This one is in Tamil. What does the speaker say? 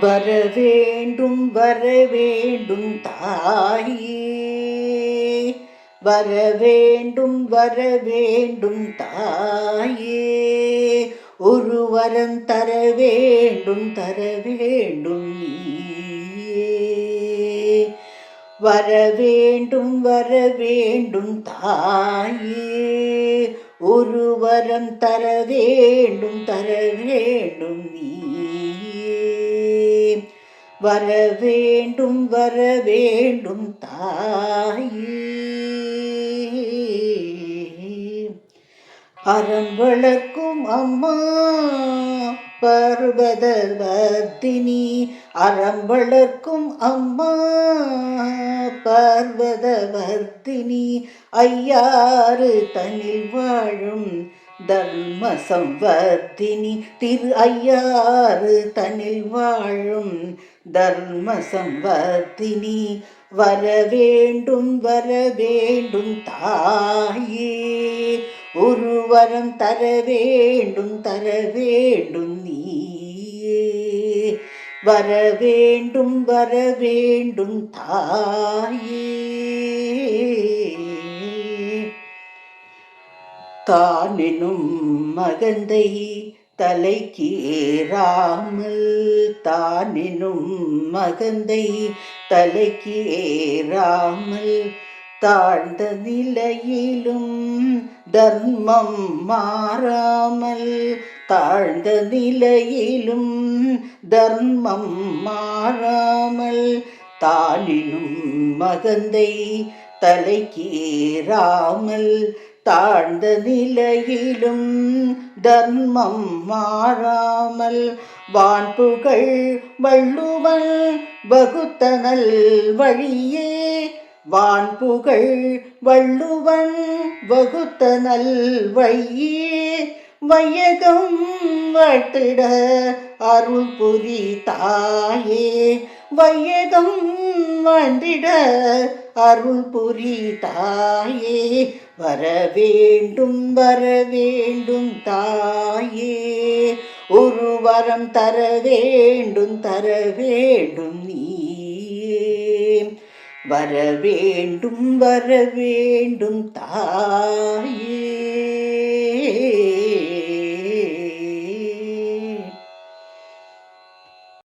வர வேண்டும் வர வேண்டும் தாயே. வர வேண்டும் வர வேண்டும் தாயே. ஒரு வரம் தர வேண்டும் தர வேண்டும் நீயே. வர வேண்டும் வர வேண்டும் தாயே. ஒரு வரம் தர வேண்டும் தர வேண்டும் நீ வர வேண்டும் வர வேண்டும் தாயே. அறம் வளர்க்கும் அம்மா பர்வதவர்த்தினி அறம் வளர்க்கும் அம்மா பர்வதவர்த்தினி ஐயாறு தனில் வாழும் தர்ம சம்வர்த்தினி. திரு ஐயாறு தனில் வாழும் தர்ம சம்பத்தினி வர வேண்டும் வர வேண்டும் தாயே. ஒருவரம் தர வேண்டும் தர வேண்டும் நீயே. வர வேண்டும் வர வேண்டும் தாயே. தானெனும் மகந்தை தலைக்கு ஏறாமல் தானெனும் மகந்தை. தலைக்கு ஏறாமல் தாழ்ந்த நிலையிலும் தர்மம் மாறாமல். தாழ்ந்த நிலையிலும் தர்மம் மாறாமல் தானினும் மகந்தை. தலைக்கு ஏறாமல் தாழ்ந்த நிலையிலும் தர்மம் மாறாமல் வான்புகள் வள்ளுவன் வகுத்தனல் வழியே வான்புகள் வள்ளுவன் வகுத்த வழியே வையகம் வட்டிட அருள் புரி தாயே வையகம் வந்திட அருள் புரி தாயே வர வேண்டும் வர வேண்டும் தாயே. ஒரு வரம் தர வேண்டும் தர வேண்டும் நீயே. வர வேண்டும் வர வேண்டும் தாயே.